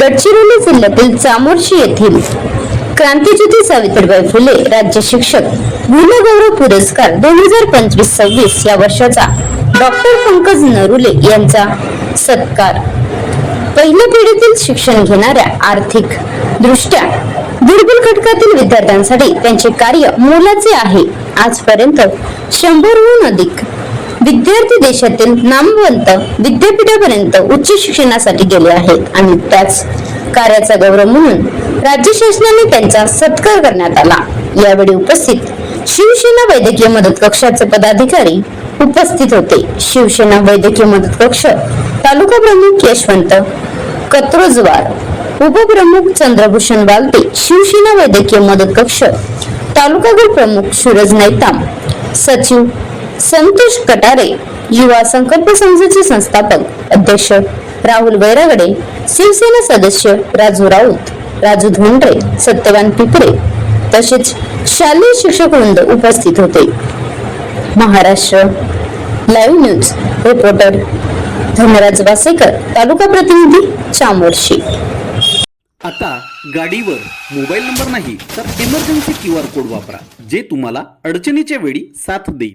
गडचिरोली जिल्ह्यातील चामोर्शी येथील क्रांतीज्योती सावित्रीबाई फुले राज्य शिक्षक गुणगौरव पुरस्कार दोन हजार पंचवीस सव्वीस या वर्षाचा डॉक्टर पंकज नरुले यांचा सत्कार. पहिल्या पिढीतील शिक्षण घेणाऱ्या आर्थिक दृष्ट्या दुर्बल घटकातील विद्यार्थ्यांसाठी त्यांचे कार्य मोलाचे आहे. आजपर्यंत शंभरहून अधिक विद्यार्थी देशातील नामवंत विद्यापीठापर्यंत उच्च शिक्षणासाठी गेले आहेत आणि त्याच कार्याचा गौरव म्हणून राज्य शासनाने त्यांचा सत्कार करण्यात आला. यावेळी उपस्थित शिवसेना वैद्यकीय मदत कक्षाचे पदाधिकारी उपस्थित होते. शिवसेना वैद्यकीय मदत कक्ष तालुका प्रमुख यशवंत कत्रोजवार उपप्रमुख चंद्रभूषण बालते शिवसेना वैद्यकीय मदत कक्ष तालुका प्रमुख सूरज नैताम सचिव संतोष कटारे युवा संकल्प संस्थेचे संस्थापक अध्यक्ष राहुल वैरागडे शिवसेना सदस्य राजू राऊत राजू धोंडरे सत्यवान पिपरे तसेच शालेय शिक्षक वृंद उपस्थित होते. Maharashtra live news reporter Dhanraj Wasekar taluka प्रतिनिधी चामोर्शी. आता गाडीवर मोबाईल नंबर नाही तर इमर्जन्सी क्यू आर कोड वापरा जे तुम्हाला अडचणीच्या वेळी साथ देईल.